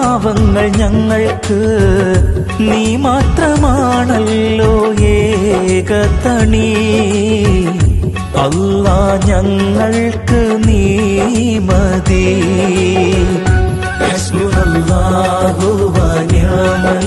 പാവങ്ങൾ ഞങ്ങൾക്ക് നീ മാത്രമാണല്ലോ ഏകതണി. അല്ല ഞങ്ങൾക്ക് നീ മതി. വനിഅമൻ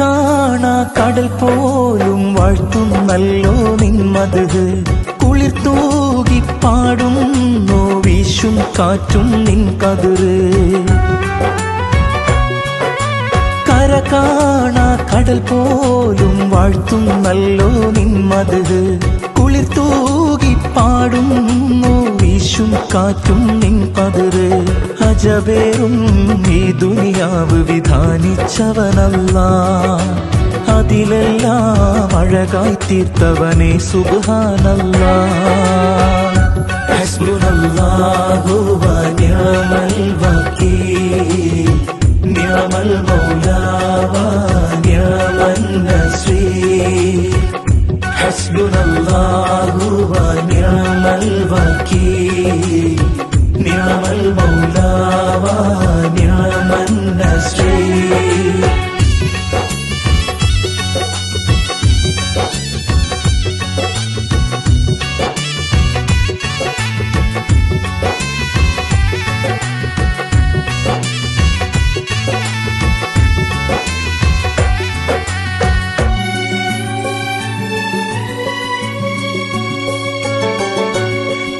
കാണാ കടൽ പോലും വാഴ്ത്തുന്നല്ലോ നിന്മത്. കുളിർ തൂകി പാടുന്നു വീശും കാറ്റും നിൻ കതിര് കര കാണാ കടൽ പോലും വാഴ്ത്തുന്നല്ലോ നിന്മത്. കുളിർ തൂകി പാടുന്നു വീശും കാറ്റും നിൻ പതിര് അജബേറും ഈ ദുനിയാവ് വിധാനിച്ചവനല്ല. അതിലെല്ലാം അഴകായി തീർത്തവനെ സുഖാനല്ല ഹസ്ബുനല്ലാഹുവ നിയമൽ വക്കീൽ. നിയമൽ മൗലാവ നിയമൻ നസ്വീ ഹസ്ബുനല്ലാഹുവ നിയമൽ വക്കീൽ. നിയമൽ മൗലാവ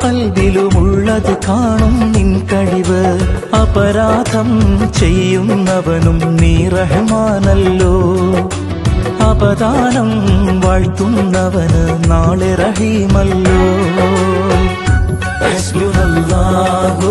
കൽവിലുമുള്ളത് കാണും നിൻ കഴിവ് അപരാധം ചെയ്യുന്നവനും നീ റഹ്മാനല്ലോ അപദാനം വാഴ്ത്തുന്നവന് നാളെ റഹീമല്ലോ ഹസ്ബുനല്ലാഹു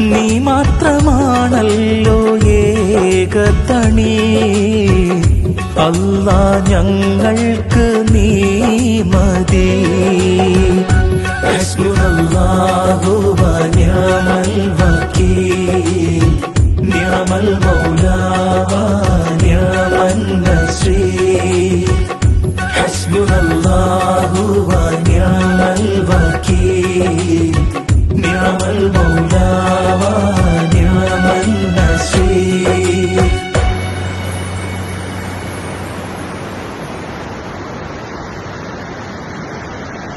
നീ മാത്രമാണല്ലോ ഏകത്തണി അല്ല ഞങ്ങൾക്ക് നീ മതി. ഞാമൽ വക്കീൽ. ന്യാമൽ മൗലാവാ.